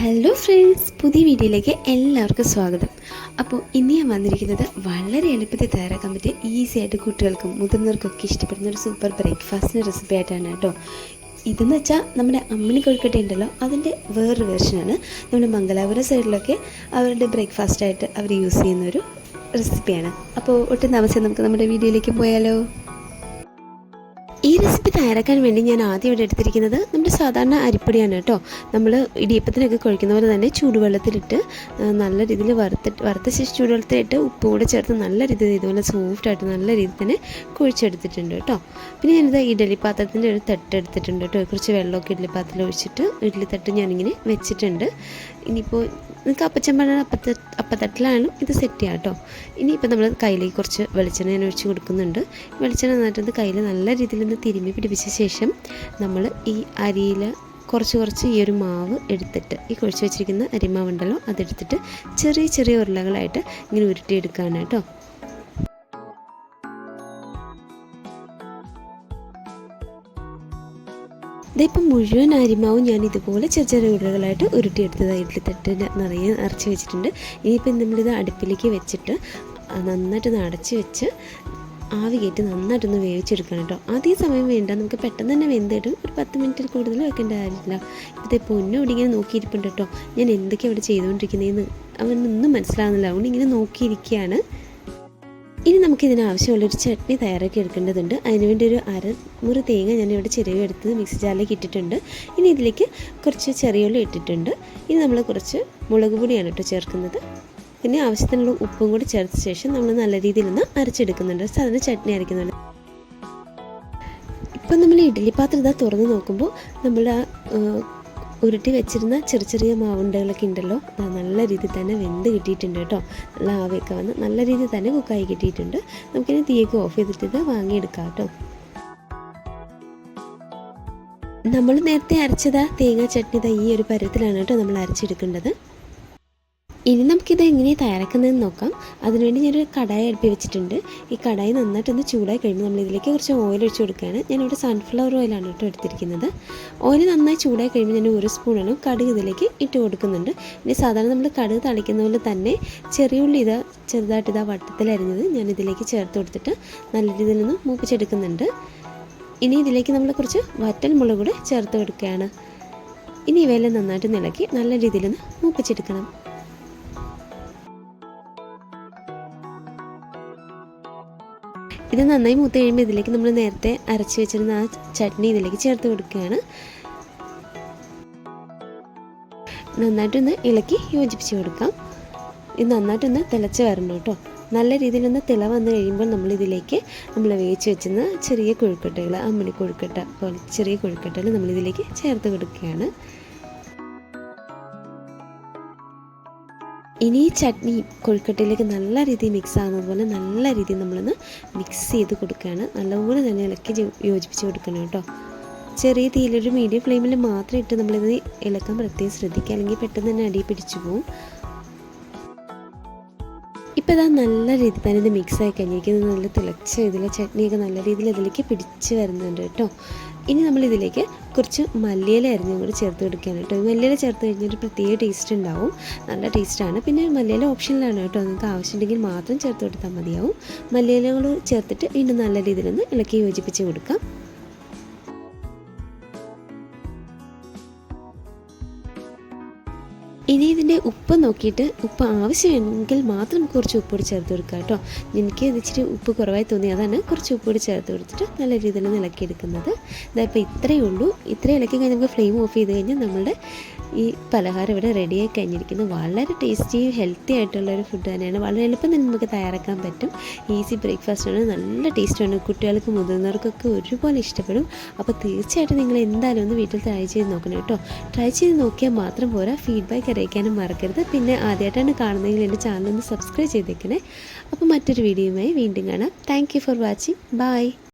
Hello friends പുതിയ വീഡിയോയിലേക്ക് എല്ലാവർക്കും സ്വാഗതം. അപ്പോൾ ഇന്ന് ഞാൻ വന്നിരിക്കുന്നത് വളരെ എളുപ്പത്തിൽ തയ്യാറാക്കാൻ പറ്റിയ ഈസി ആയിട്ട് കുട്ടികൾക്കും മുതിർന്നവർക്കൊക്കെ ഇഷ്ടപ്പെടുന്ന ഒരു സൂപ്പർ ബ്രേക്ക്ഫാസ്റ്റിന്റെ റെസിപ്പി ആയിട്ടാണ് കേട്ടോ. ഇതെന്ന് വെച്ചാൽ നമ്മുടെ അമ്മിണി കൊഴുക്കട്ട ഉണ്ടല്ലോ അതിന്റെ വേറൊരു വേർഷനാണ് നമ്മുടെ മംഗലാപുരം സൈഡിലൊക്കെ അവരുടെ ബ്രേക്ക്ഫാസ്റ്റായിട്ട് അവർ യൂസ് ചെയ്യുന്ന ഒരു റെസിപ്പിയാണ് അപ്പോൾ ഒട്ടും താമസം നമുക്ക് നമ്മുടെ വീഡിയോയിലേക്ക് പോയാലോ? തയ്യാറാക്കാൻ വേണ്ടി ഞാൻ ആദ്യം ഇവിടെ എടുത്തിരിക്കുന്നത് നമ്മുടെ സാധാരണ അരിപ്പൊടിയാണ് കേട്ടോ. നമ്മൾ ഇടിയപ്പത്തിനൊക്കെ കുഴിക്കുന്ന പോലെ തന്നെ ചൂടുവെള്ളത്തിലിട്ട് നല്ല രീതിയിൽ വറുത്തിട്ട് വറുത്ത ശേഷം ചൂടുവെള്ളത്തിലിട്ട് ഉപ്പ് കൂടെ ചേർത്ത് നല്ല രീതിയിൽ ഇതുപോലെ സോഫ്റ്റായിട്ട് നല്ല രീതിയിൽ തന്നെ കുഴിച്ചെടുത്തിട്ടുണ്ട് കേട്ടോ. പിന്നെ ഞാനിത് ഇഡലി പാത്രത്തിന്റെ ഒരു തട്ട് എടുത്തിട്ടുണ്ട് കേട്ടോ. കുറച്ച് വെള്ളമൊക്കെ ഇഡലി പാത്രത്തിൽ ഒഴിച്ചിട്ട് ഇഡലി തട്ട് ഞാനിങ്ങനെ വെച്ചിട്ടുണ്ട്. ഇനിയിപ്പോൾ നിങ്ങൾക്ക് അപ്പച്ചമ്പഴ അപ്പത്ത അപ്പത്തട്ടിലാണ് ഇത് സെറ്റ് ചെയ്യാം കേട്ടോ. ഇനിയിപ്പോൾ നമ്മൾ കയ്യിലേക്ക് കുറച്ച് വെളിച്ചെണ്ണ ഞാൻ ഒഴിച്ച് കൊടുക്കുന്നുണ്ട്. വെളിച്ചെണ്ണ നന്നായിട്ട് കയ്യിൽ നല്ല രീതിയിൽ ഒന്ന് തിരുമ്മി പിടിപ്പിച്ച ശേഷം നമ്മൾ ഈ അരിയിൽ കുറച്ച് കുറച്ച് ഈ ഒരു മാവ് എടുത്തിട്ട് ഈ കുഴച്ച് വെച്ചിരിക്കുന്ന അരിമാവുണ്ടല്ലോ അതെടുത്തിട്ട് ചെറിയ ചെറിയ ഉരുളകളായിട്ട് ഇങ്ങനെ ഉരുട്ടിയെടുക്കുകയാണ് കേട്ടോ ഇതിപ്പം മുഴുവൻ അരിമാവും ഞാൻ ഇതുപോലെ ചെറിയ ചെറിയ ഉരുളകളായിട്ട് ഉരുട്ടിയെടുത്തത് ഇഡ്ഡലി തട്ടിൽ നിറയെ നിറച്ച് വെച്ചിട്ടുണ്ട്. ഇനിയിപ്പം നമ്മളിത് അടുപ്പിലേക്ക് വെച്ചിട്ട് നന്നായിട്ട് നടച്ച് വെച്ച് ആവി കയറ്റി നന്നായിട്ടൊന്ന് വേവിച്ചെടുക്കണം കേട്ടോ. അതേ സമയം വേണ്ട നമുക്ക് പെട്ടെന്ന് തന്നെ വെന്തിടും. ഒരു പത്ത് മിനിറ്റിൽ കൂടുതൽ വെക്കേണ്ട കാര്യമില്ല. ഇപ്പോഴത്തെ പൊന്നു ഇവിടെ ഇങ്ങനെ നോക്കിയിരിപ്പുണ്ട് കേട്ടോ. ഞാൻ എന്തൊക്കെയാണ് അവിടെ ചെയ്തുകൊണ്ടിരിക്കുന്നതെന്ന് അവനൊന്നും മനസ്സിലാകുന്നില്ല അതുകൊണ്ട് ഇങ്ങനെ നോക്കിയിരിക്കുകയാണ്. ഇനി നമുക്ക് ഇതിന് ആവശ്യമുള്ളൊരു ചട്നി തയ്യാറാക്കി എടുക്കേണ്ടതുണ്ട്. അതിനുവേണ്ടി ഒരു അര മുറി തേങ്ങ ഞാൻ ഇവിടെ ചെറിയ എടുത്ത് മിക്സി ജാറിലേക്ക് ഇട്ടിട്ടുണ്ട്. ഇനി ഇതിലേക്ക് കുറച്ച് ചെറിയുള്ളി ഇട്ടിട്ടുണ്ട്. ഇനി നമ്മൾ കുറച്ച് മുളക് പൊടിയാണ് കേട്ടോ ചേർക്കുന്നത്. പിന്നെ ആവശ്യത്തിനുള്ള ഉപ്പും കൂടി ചേർത്ത ശേഷം നമ്മൾ നല്ല രീതിയിൽ ഒന്ന് അരച്ചെടുക്കുന്നുണ്ട്. സാധാരണ ചട്നി അരയ്ക്കുന്നുണ്ട് ഇപ്പം നമ്മൾ ഇഡ്ഡലി പാത്രം ഇതാ തുറന്ന് നോക്കുമ്പോൾ നമ്മൾ ആ ഉരുട്ടി വെച്ചിരുന്ന ചെറിയ ചെറിയ മാവുണ്ടകളൊക്കെ ഉണ്ടല്ലോ. നല്ല രീതിയിൽ തന്നെ വെന്ത് കിട്ടിയിട്ടുണ്ട് കേട്ടോ. നല്ല ആവിയൊക്കെ വന്ന് നല്ല രീതിയിൽ തന്നെ കുക്കായി കിട്ടിയിട്ടുണ്ട്. നമുക്കിനി തീയൊക്കെ ഓഫ് ചെയ്തിട്ട് ഇത് വാങ്ങിയെടുക്കാം കേട്ടോ. നമ്മൾ നേരത്തെ അരച്ചതാ തേങ്ങ ചട്നി ഈ ഒരു പരുവത്തിലാണ് കേട്ടോ നമ്മൾ അരച്ചെടുക്കേണ്ടത്. ഇനി നമുക്കിത് എങ്ങനെ തയ്യാറാക്കുന്നതെന്ന് നോക്കാം. അതിനുവേണ്ടി ഞാനൊരു കടായി അടുപ്പി വെച്ചിട്ടുണ്ട്. ഈ കടായി നന്നായിട്ടൊന്ന് ചൂടായി കഴിയുമ്പോൾ നമ്മൾ ഇതിലേക്ക് കുറച്ച് ഓയിൽ ഒഴിച്ച് കൊടുക്കുകയാണ്. ഞാനിവിടെ സൺഫ്ലവർ ഓയിലാണ് കേട്ടോ എടുത്തിരിക്കുന്നത്. ഓയിൽ നന്നായി ചൂടായി കഴിയുമ്പോൾ ഞാൻ ഒരു സ്പൂണാണ് കടുക് ഇതിലേക്ക് ഇട്ട് കൊടുക്കുന്നുണ്ട്. ഇനി സാധാരണ നമ്മൾ കടുക് തളിക്കുന്ന പോലെ തന്നെ ചെറിയ ഉള്ളി ഇതാ ചെറുതായിട്ട് ഇതാ വട്ടത്തിലരിഞ്ഞത് ഞാൻ ഇതിലേക്ക് ചേർത്ത് കൊടുത്തിട്ട് നല്ല രീതിയിൽ നിന്ന് മൂപ്പിച്ചെടുക്കുന്നുണ്ട്. ഇനി ഇതിലേക്ക് നമ്മൾ കുറച്ച് വറ്റൽ മുളക് കൂടെ ചേർത്ത് കൊടുക്കുകയാണ്. ഇനി ഇവയെല്ലാം നന്നായിട്ട് ഇളക്കി നല്ല രീതിയിൽ ഒന്ന് മൂപ്പിച്ചെടുക്കണം. ഇത് നന്നായി മൂത്ത് കഴിയുമ്പോൾ ഇതിലേക്ക് നമ്മൾ നേരത്തെ അരച്ച് വെച്ചിരുന്ന ആ ചട്നി ഇതിലേക്ക് ചേർത്ത് കൊടുക്കുകയാണ്. നന്നായിട്ടൊന്ന് ഇളക്കി യോജിപ്പിച്ച് കൊടുക്കാം. ഇത് നന്നായിട്ടൊന്ന് തിളച്ച് വരണം കേട്ടോ. നല്ല രീതിയിലൊന്ന് തിള വന്ന് കഴിയുമ്പോൾ നമ്മൾ ഇതിലേക്ക് നമ്മൾ വേവിച്ച് വെച്ചിരുന്ന ചെറിയ കൊഴുക്കട്ടകൾ അമ്മിണി കൊഴുക്കട്ട പോലെ ചെറിയ കൊഴുക്കട്ടകൾ നമ്മളിതിലേക്ക് ചേർത്ത് കൊടുക്കുകയാണ്. ഇനി ചട്നി കൊഴുക്കട്ടയിലേക്ക് നല്ല രീതിയിൽ മിക്സ് ആകുന്നത് പോലെ നല്ല രീതിയിൽ നമ്മളൊന്ന് മിക്സ് ചെയ്ത് കൊടുക്കുകയാണ്. നല്ലപോലെ തന്നെ ഇളക്കി യോജിപ്പിച്ച് കൊടുക്കണം കേട്ടോ. ചെറിയ തീയിലൊരു മീഡിയം ഫ്ലെയിമിൽ മാത്രം ഇട്ട് നമ്മളിത് ഇളക്കാൻ പ്രത്യേകം ശ്രദ്ധിക്കുക. അല്ലെങ്കിൽ പെട്ടെന്ന് തന്നെ അടി പിടിച്ചു പോവും. ഇപ്പോൾ ഇതാ നല്ല രീതിയിൽ തന്നെ ഇത് മിക്സ് ആയി കഴിഞ്ഞിരിക്കുന്നത് നല്ല തിളച്ച ഇതിലെ ചട്നിയൊക്കെ നല്ല രീതിയിൽ ഇതിലേക്ക് പിടിച്ച് വരുന്നുണ്ട് കേട്ടോ. ഇനി നമ്മൾ ഇതിലേക്ക് കുറച്ച് മല്ലിയില അരിഞ്ഞും കൂടി ചേർത്ത് കൊടുക്കുകയാണ് കേട്ടോ. മല്ലിയില ചേർത്ത് കഴിഞ്ഞാൽ പ്രത്യേക ടേസ്റ്റ് ഉണ്ടാവും. നല്ല ടേസ്റ്റാണ് പിന്നെ മല്ലിയില ഓപ്ഷനിലാണ് കേട്ടോ. നിങ്ങൾക്ക് ആവശ്യമുണ്ടെങ്കിൽ മാത്രം ചേർത്ത് കൊടുത്താൽ മതിയാവും. മല്ലിയിലകൾ ചേർത്തിട്ട് വീണ്ടും നല്ല രീതിയിലൊന്ന് ഇളക്കി യോജിപ്പിച്ച് കൊടുക്കാം. ഇനി ഇതിന്റെ ഉപ്പ് നോക്കിയിട്ട് ഉപ്പ് ആവശ്യമെങ്കിൽ മാത്രം കുറച്ച് ഉപ്പ് കൂടി ചേർത്ത് കൊടുക്കുക കേട്ടോ. എനിക്ക് ഇച്ചിരി ഉപ്പ് കുറവായി തോന്നി. അതാണ് കുറച്ച് ഉപ്പ് കൂടി ചേർത്ത് കൊടുത്തിട്ട് നല്ല രീതിയിൽ ഇളക്കിയെടുക്കുന്നത്. ഇതായപ്പോൾ ഇത്രയേ ഉള്ളൂ. ഇത്രയും ഇളക്കി കഴിഞ്ഞാൽ നമുക്ക് ഫ്ലെയിം ഓഫ് ചെയ്ത് കഴിഞ്ഞാൽ നമ്മളുടെ ഈ പലഹാരം ഇവിടെ റെഡിയായി കഴിഞ്ഞിരിക്കുന്നു. വളരെ ടേസ്റ്റി ഹെൽത്തി ആയിട്ടുള്ള ഒരു ഫുഡ് തന്നെയാണ്. വളരെ എളുപ്പം തന്നെ നമുക്ക് തയ്യാറാക്കാൻ പറ്റും. ഈസി ബ്രേക്ക്ഫാസ്റ്റാണ് നല്ല ടേസ്റ്റാണ് കുട്ടികൾക്ക് മുതിർന്നവർക്കൊക്കെ ഒരുപോലെ ഇഷ്ടപ്പെടും. അപ്പോൾ തീർച്ചയായിട്ടും നിങ്ങൾ എന്തായാലും ഒന്ന് വീട്ടിൽ ട്രൈ ചെയ്ത് നോക്കണം കേട്ടോ. ട്രൈ ചെയ്ത് നോക്കിയാൽ മാത്രം പോരാ. ഫീഡ്ബാക്ക് അറിയിക്കാനും മറക്കരുത്. പിന്നെ ആദ്യമായിട്ടാണ് കാണുന്നതെങ്കിൽ എന്റെ ചാനൽ ഒന്ന് സബ്സ്ക്രൈബ് ചെയ്തേക്കണേ. അപ്പോൾ മറ്റൊരു വീഡിയോയുമായി വീണ്ടും കാണാം. Thank for watching bye